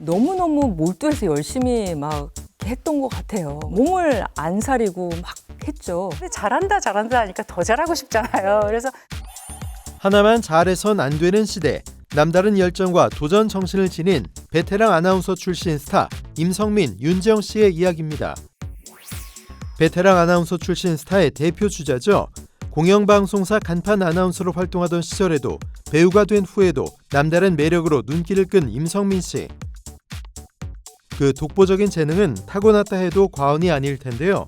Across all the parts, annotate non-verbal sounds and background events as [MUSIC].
너무너무 몰두해서 열심히 막 했던 것 같아요. 몸을 안 사리고 막 했죠. 근데 잘한다 잘한다 하니까 더 잘하고 싶잖아요. 그래서 하나만 잘해선 안 되는 시대. 남다른 열정과 도전 정신을 지닌 베테랑 아나운서 출신 스타 임성민, 윤지영 씨의 이야기입니다. 베테랑 아나운서 출신 스타의 대표 주자죠. 공영방송사 간판 아나운서로 활동하던 시절에도 배우가 된 후에도 남다른 매력으로 눈길을 끈 임성민 씨. 그 독보적인 재능은 타고났다 해도 과언이 아닐 텐데요.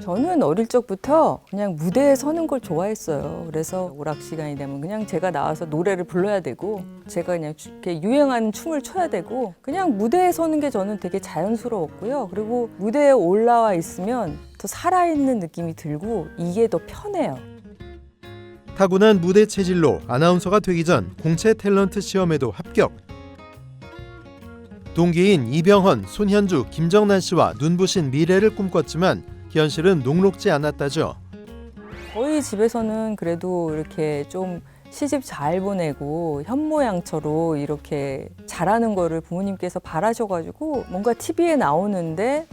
저는 어릴 적부터 그냥 무대에 서는 걸 좋아했어요. 그래서 오락 시간이 되면 그냥 제가 나와서 노래를 불러야 되고 제가 그냥 주- 이렇게 유행하는 춤을 춰야 되고 그냥 무대에 서는 게 저는 되게 자연스러웠고요. 그리고 무대에 올라와 있으면 더 살아있는 느낌이 들고 이게 더 편해요. 타고난 무대 체질로 아나운서가 되기 전 공채 탤런트 시험에도 합격. 동기인 이병헌, 손현주, 김정난 씨와 눈부신 미래를 꿈꿨지만 현실은 녹록지 않았다죠. 저희 집에서는 그래도 이렇게 좀 시집 잘 보내고 현모양처로 이렇게 잘하는 거를 부모님께서 바라셔가지고 뭔가 TV에 나오는데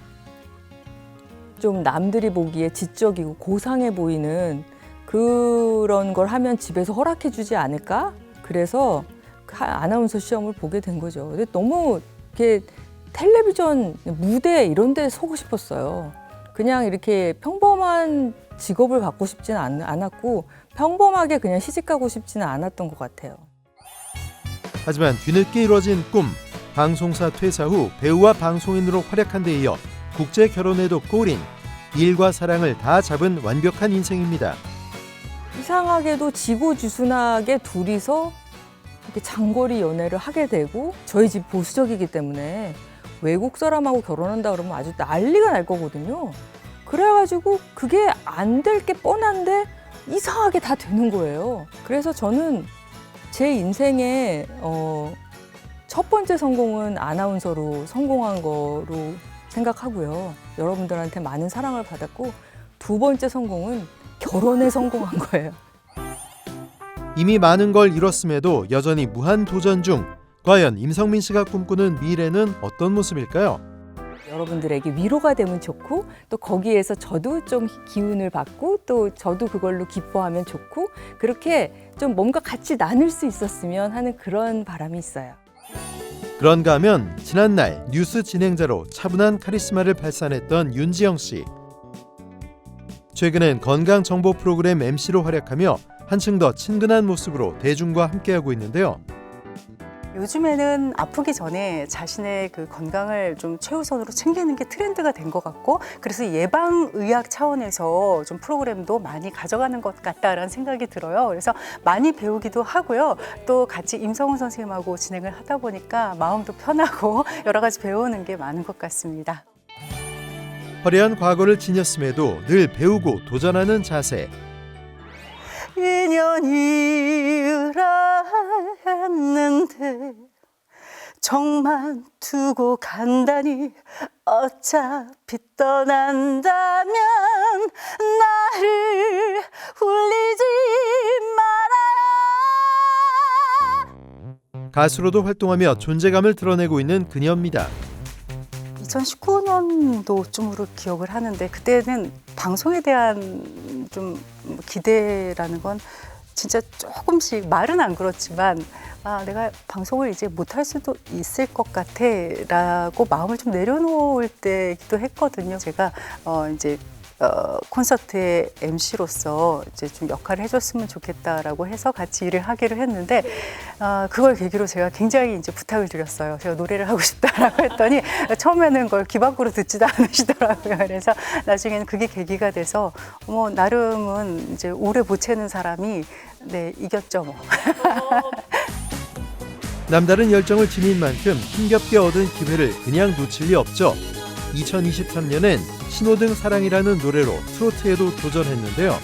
좀 남들이 보기에 지적이고 고상해 보이는 그런 걸 하면 집에서 허락해 주지 않을까? 그래서 하- 아나운서 시험을 보게 된 거죠. 근데 너무 이렇게 텔레비전 무대 이런 데 서고 싶었어요. 그냥 이렇게 평범한 직업을 갖고 싶지는 않, 않았고 평범하게 그냥 시집 가고 싶지는 않았던 것 같아요. 하지만 뒤늦게 이뤄진 꿈, 방송사 퇴사 후 배우와 방송인으로 활약한 데 이어 국제 결혼에도 꼬린 일과 사랑을 다 잡은 완벽한 인생입니다. 이상하게도 지고지순하게 둘이서 이렇게 장거리 연애를 하게 되고 저희 집 보수적이기 때문에 외국 사람하고 결혼한다 그러면 아주 난리가 날 거거든요. 그래가지고 그게 안 될 게 뻔한데 이상하게 다 되는 거예요. 그래서 저는 제 인생의 어, 첫 번째 성공은 아나운서로 성공한 거로 생각하고요. 여러분들한테 많은 사랑을 받았고 두 번째 성공은 결혼에 성공한 거예요. 이미 많은 걸 이뤘음에도 여전히 무한 도전 중. 과연 임성민 씨가 꿈꾸는 미래는 어떤 모습일까요? 여러분들에게 위로가 되면 좋고 또 거기에서 저도 좀 기운을 받고 또 저도 그걸로 기뻐하면 좋고 그렇게 좀 뭔가 같이 나눌 수 있었으면 하는 그런 바람이 있어요. 그런가 하면 지난날 뉴스 진행자로 차분한 카리스마를 발산했던 윤지영 씨. 최근엔 건강 정보 프로그램 MC로 활약하며 한층 더 친근한 모습으로 대중과 함께하고 있는데요. 요즘에는 아프기 전에 자신의 그 건강을 좀 최우선으로 챙기는 게 트렌드가 된 것 같고 그래서 예방 의학 차원에서 좀 프로그램도 많이 가져가는 것 같다라는 생각이 들어요. 그래서 많이 배우기도 하고요. 또 같이 임성훈 선생님하고 진행을 하다 보니까 마음도 편하고 [LAUGHS] 여러 가지 배우는 게 많은 것 같습니다. 화려한 과거를 지녔음에도 늘 배우고 도전하는 자세. 인연이라 했는데 정만 두고 간다니 어차피 떠난다면 나를 울리지 말아요 가수로도 활동하며 존재감을 드러내고 있는 그녀입니다. 2019년도쯤으로 기억을 하는데 그때는 방송에 대한 좀 기대라는 건 진짜 조금씩 말은 안 그렇지만 아 내가 방송을 이제 못할 수도 있을 것 같아라고 마음을 좀 내려놓을 때기도 했거든요. 제가 어 이제 어, 콘서트의 MC로서 이제 좀 역할을 해줬으면 좋겠다라고 해서 같이 일을 하기로 했는데 아, 그걸 계기로 제가 굉장히 이제 부탁을 드렸어요. 제가 노래를 하고 싶다라고 했더니 처음에는 그걸 귀 밖으로 듣지도 않으시더라고요. 그래서 나중에는 그게 계기가 돼서 뭐 나름은 이제 오래 보채는 사람이 네 이겼죠 뭐. 남다른 열정을 지닌 만큼 힘겹게 얻은 기회를 그냥 놓칠 리 없죠. 2023년엔 신호등 사랑이라는 노래로 트로트에도 도전했는데요.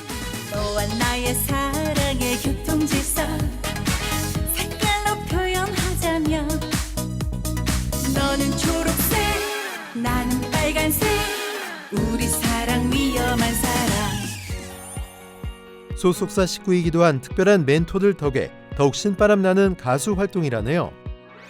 너와 나의 사랑의 교통질서 색깔로 표현하자면 너는 초록색 나는 빨간색 우리 사랑 위험한 사랑 소속사 식구이기도 한 특별한 멘토들 덕에 더욱 신바람 나는 가수 활동이라네요.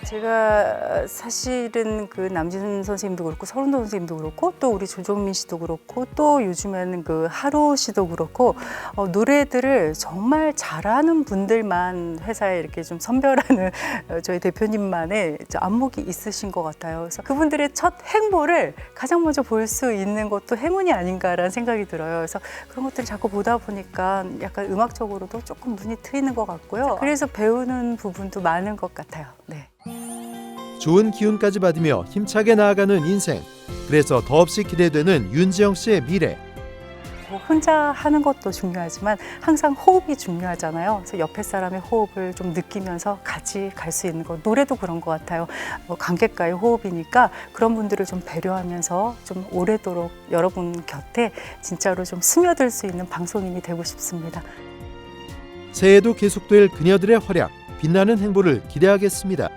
제가 사실은 그 남진 선생님도 그렇고 서른도 선생님도 그렇고 또 우리 조정민 씨도 그렇고 또 요즘에는 그 하루 씨도 그렇고 어, 노래들을 정말 잘하는 분들만 회사에 이렇게 좀 선별하는 어, 저희 대표님만의 저 안목이 있으신 것 같아요. 그래서 그분들의 첫 행보를 가장 먼저 볼 수 있는 것도 행운이 아닌가라는 생각이 들어요. 그래서 그런 것들을 자꾸 보다 보니까 약간 음악적으로도 조금 눈이 트이는 것 같고요. 그래서 배우는 부분도 많은 것 같아요. 네. 좋은 기운까지 받으며 힘차게 나아가는 인생. 그래서 더없이 기대되는 윤지영 씨의 미래. 뭐 혼자 하는 것도 중요하지만 항상 호흡이 중요하잖아요. 그래서 옆에 사람의 호흡을 좀 느끼면서 같이 갈 수 있는 것. 노래도 그런 것 같아요. 뭐 관객과의 호흡이니까 그런 분들을 좀 배려하면서 좀 오래도록 여러분 곁에 진짜로 좀 스며들 수 있는 방송인이 되고 싶습니다. 새해에도 계속될 그녀들의 활약, 빛나는 행보를 기대하겠습니다.